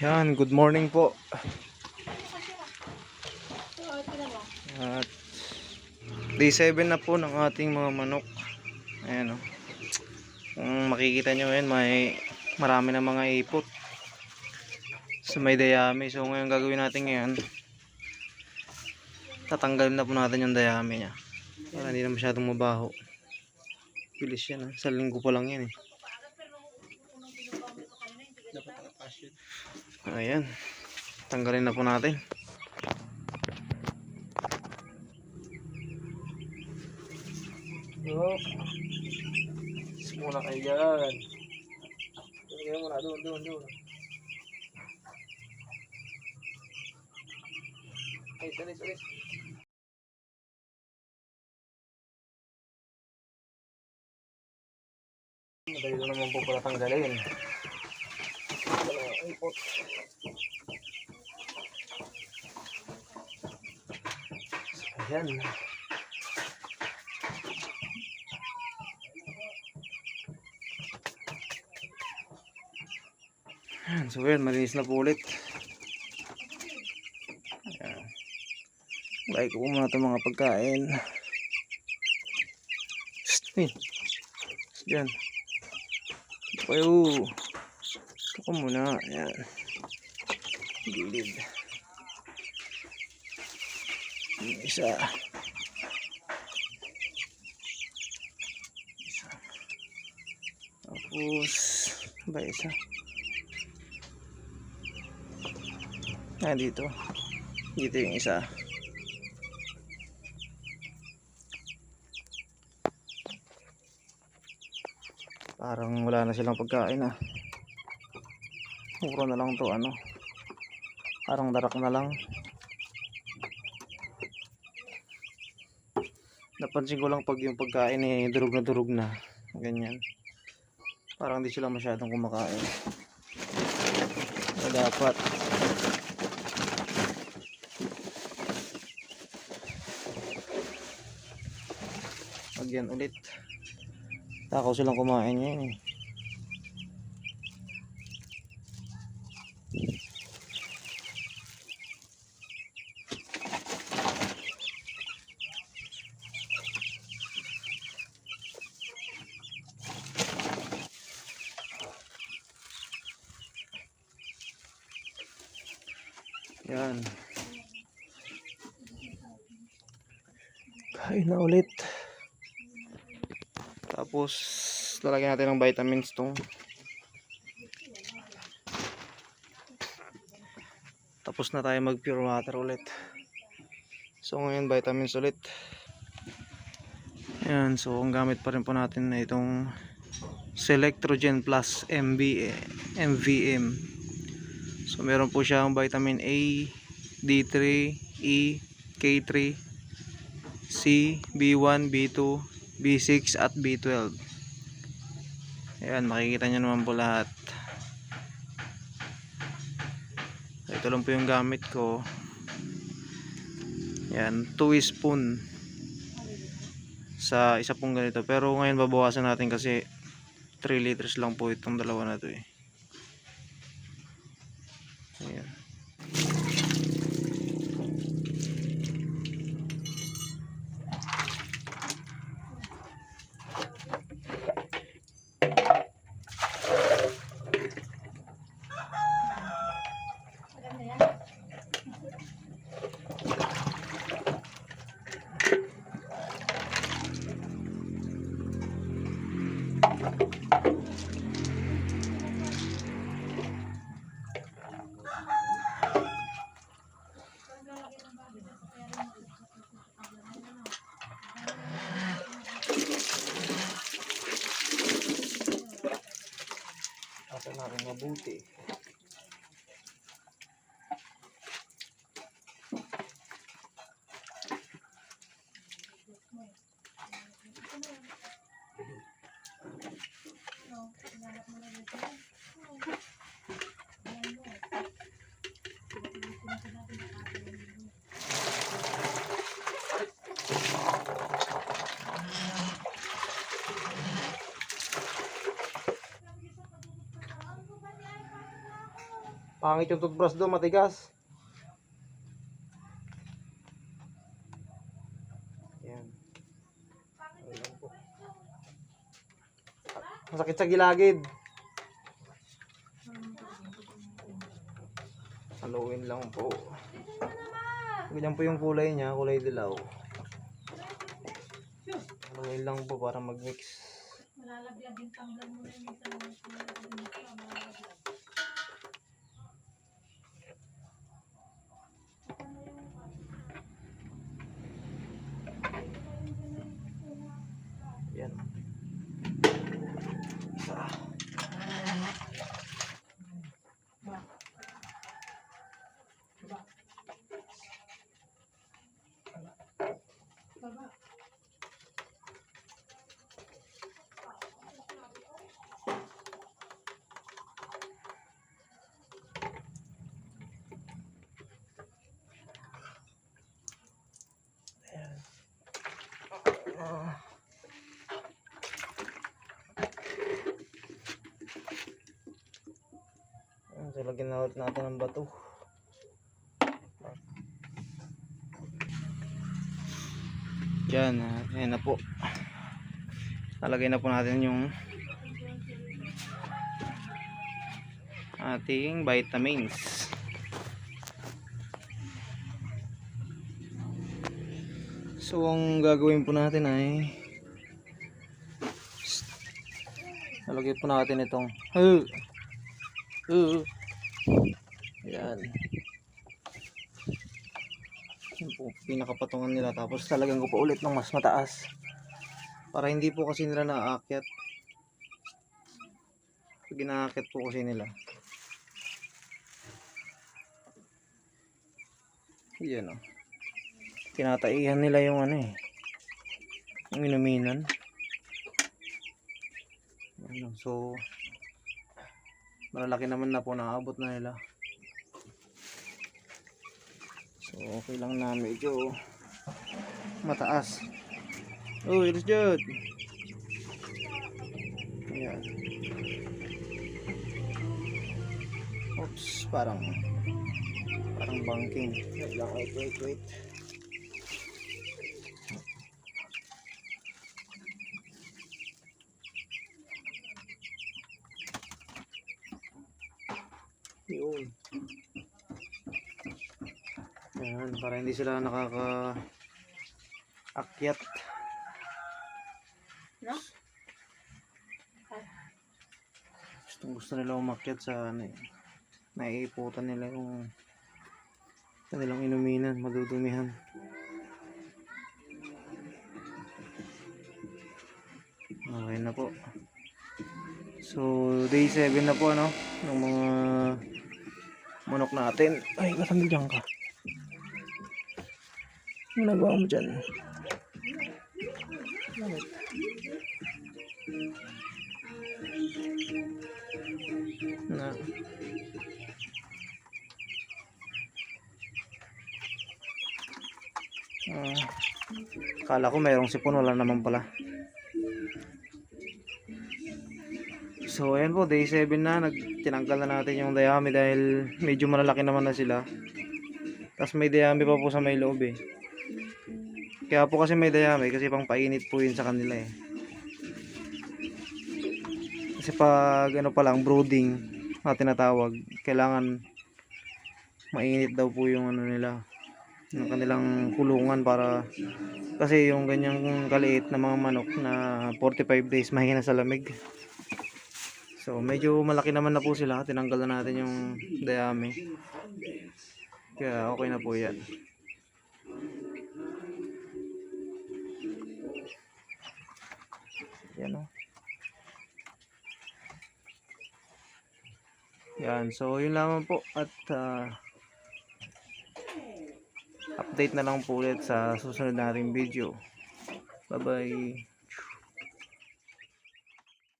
Yan, good morning po. At day 7 na po ng ating mga manok. Ayan o. Kung makikita nyo ngayon, may marami na mga ipot. So may dayami. So ngayon gagawin natin ngayon, tatanggalin na po natin yung dayami niya. Para hindi na masyadong mabaho. Bilis yan ha. Sa linggo pa lang yan eh. Ayan. Tanggalin na po natin. Yup. Muna kayo dyan. Kayo muna. Doon, doon, doon. Ay, tulis, tulis. Madali naman po pala tanggalin. Po. Ayan. Ayan, so yun, malinis na po ulit. Ayan. Like ko muna itong mga pagkain. Dyan. Kayo. Ito ko muna. Ayan. Gilid. Yung isa. Isa. Tapos, ba isa? Ah, dito. Dito yung isa. Parang wala na silang pagkain ah. Mura na lang to ano. Parang darak na lang. Napansin ko lang pag yung pagkain eh durog na durog na. Ganyan. Parang hindi sila masyadong kumakain. Dapat Lagyan ulit. Takaw silang kumain yan eh. Yan. Kain na ulit. Tapos, lalagyan natin ng vitamins tong. Tapos na tayo mag pure water ulit. So, ngayon vitamins ulit. Ayan, so ang gamit pa rin po natin na itong Selectrogen Plus MB, eh, MVM. So, meron po siyang vitamin A, D3, E, K3, C, B1, B2, B6 at B12 ayan makikita nyo naman po lahat. Ito lang po yung gamit ko. Ayan 2 spoon sa isa pong ganito. Pero ngayon babawasan natin kasi 3 liters lang po itong dalawa na to eh Pangit yung toothbrush doon, matigas. Yan. Ayan. Masakit sa gilagid. Haluin lang po. Ganyan po yung kulay niya, kulay dilaw. Haluin lang po para mag-mix. Malalaglag yung tanggal mo na yung Ayan, so lagyan na ulit natin ng bato. Yan, ah, ayan na po. Lalagay na po natin yung ating vitamins. So, ang gagawin po natin ay lalagay po natin itong uh, uh, yan yun po pinakapatungan nila. Tapos talagang ko pa ulit ng mas mataas para hindi po kasi nila naaakyat ginaakyat po kasi nila. Yan o tinataihan nila yung ano eh. Yung inuminan. Ano, so malalaki naman na po naabot na nila. So okay lang na medyo mataas. Oh it is good ayan. Oops parang parang banking. Wait lang wait wait wait Yun. Ayan, para hindi sila nakaka akyat. No? Gusto, gusto nila umakyat sa ano eh. Naiiputan nila yung kanilang inuminan, madudumihan. Okay na po. So, day 7 na po ano, ng mga manok natin. Ay, katamil dyan ka. Ano nagawa mo dyan? Na. Ah, kala ko mayroong sipon, wala naman pala. So ayan po, day 7 na, nag tinanggal na natin yung dayami dahil medyo malalaki naman na sila. Tapos may dayami pa po sa may loob eh. Kaya po kasi may dayami kasi pang painit po yun sa kanila eh. Kasi pag ano pa lang, brooding na tinatawag, kailangan mainit daw po yung ano nila yung kanilang kulungan para kasi yung ganyang kaliit na mga manok na 45 days mahina sa lamig So, medyo malaki naman na po sila. Tinanggal na natin yung dayami. Kaya okay na po yan. Yan o. Yan. So, yun lamang po. At ah, update na lang po ulit sa susunod nating video. Bye-bye.